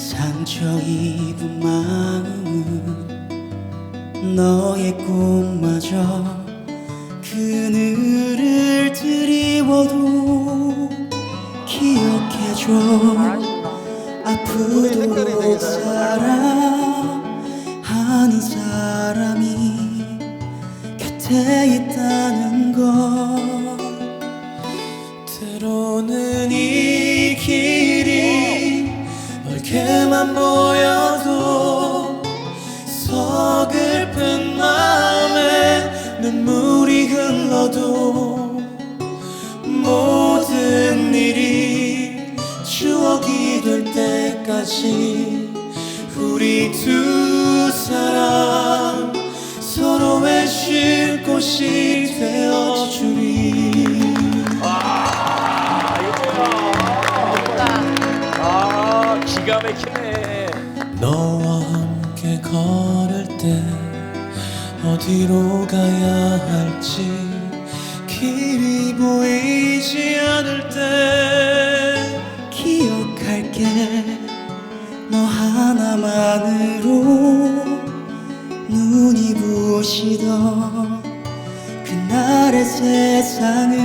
상처 입은 마음은 너의 꿈마저 그늘을 드리워도 기억해줘 흘러도 모든 일이 추억이 될 때까지 우리 두 사람 서로의 쉴 곳이 되어주리 아 기가 막히네. 너와 함께 걸을 때 어디로 가야 할지 길이 보이지 않을 때 기억할게. 너 하나만으로 눈이 부시던 그날의 세상을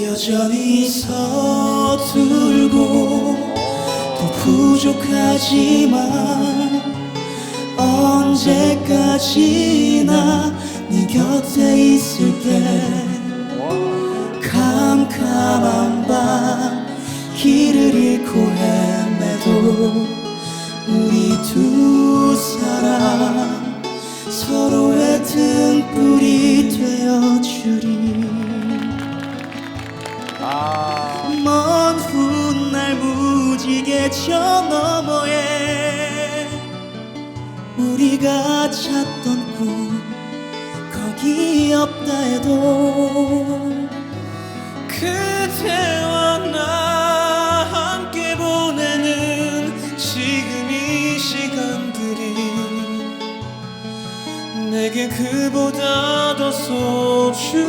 여전히 서툴고 또 부족하지만 언제까지나 네 곁에 있을게 캄캄한 밤 길을 잃고 헤매도 우리 두 사람 서로의 등불이 되어주리. 먼 훗날 무지개 저 너머에 우리가 찾던 꿈 거기 없다 해도 그대와 나 함께 보내는 지금 이 시간들이 내게 그보다 더 소중한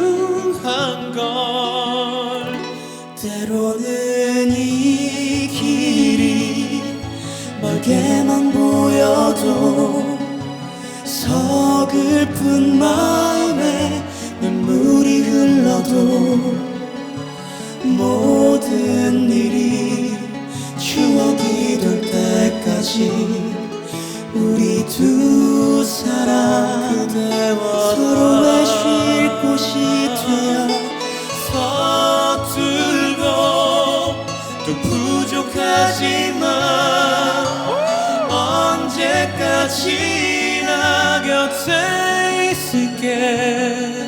걸. 때로는 이 길이 멀게만 보여도 서글픈 흘러도 모든 일이 추억이 될 때까지 우리 두 사람 서로의 쉴 곳이 되어 서툴고 또 부족하지만 언제까지나 곁에 있을게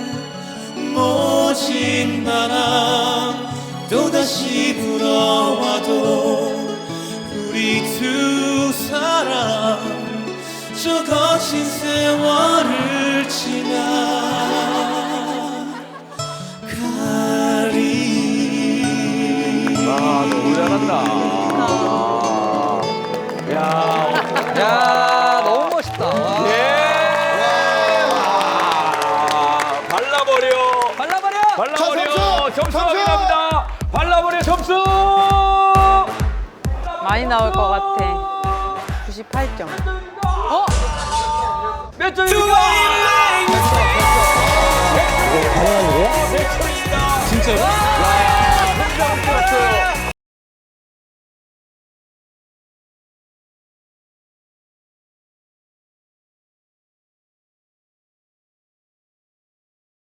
모진 바람 또다시 불어와도 우리 두 사람 저 거친 세월을 지나 점수 확인합니다. 발라버려 점수. 많이 나올 것 같아. 98점. 몇 점입니까?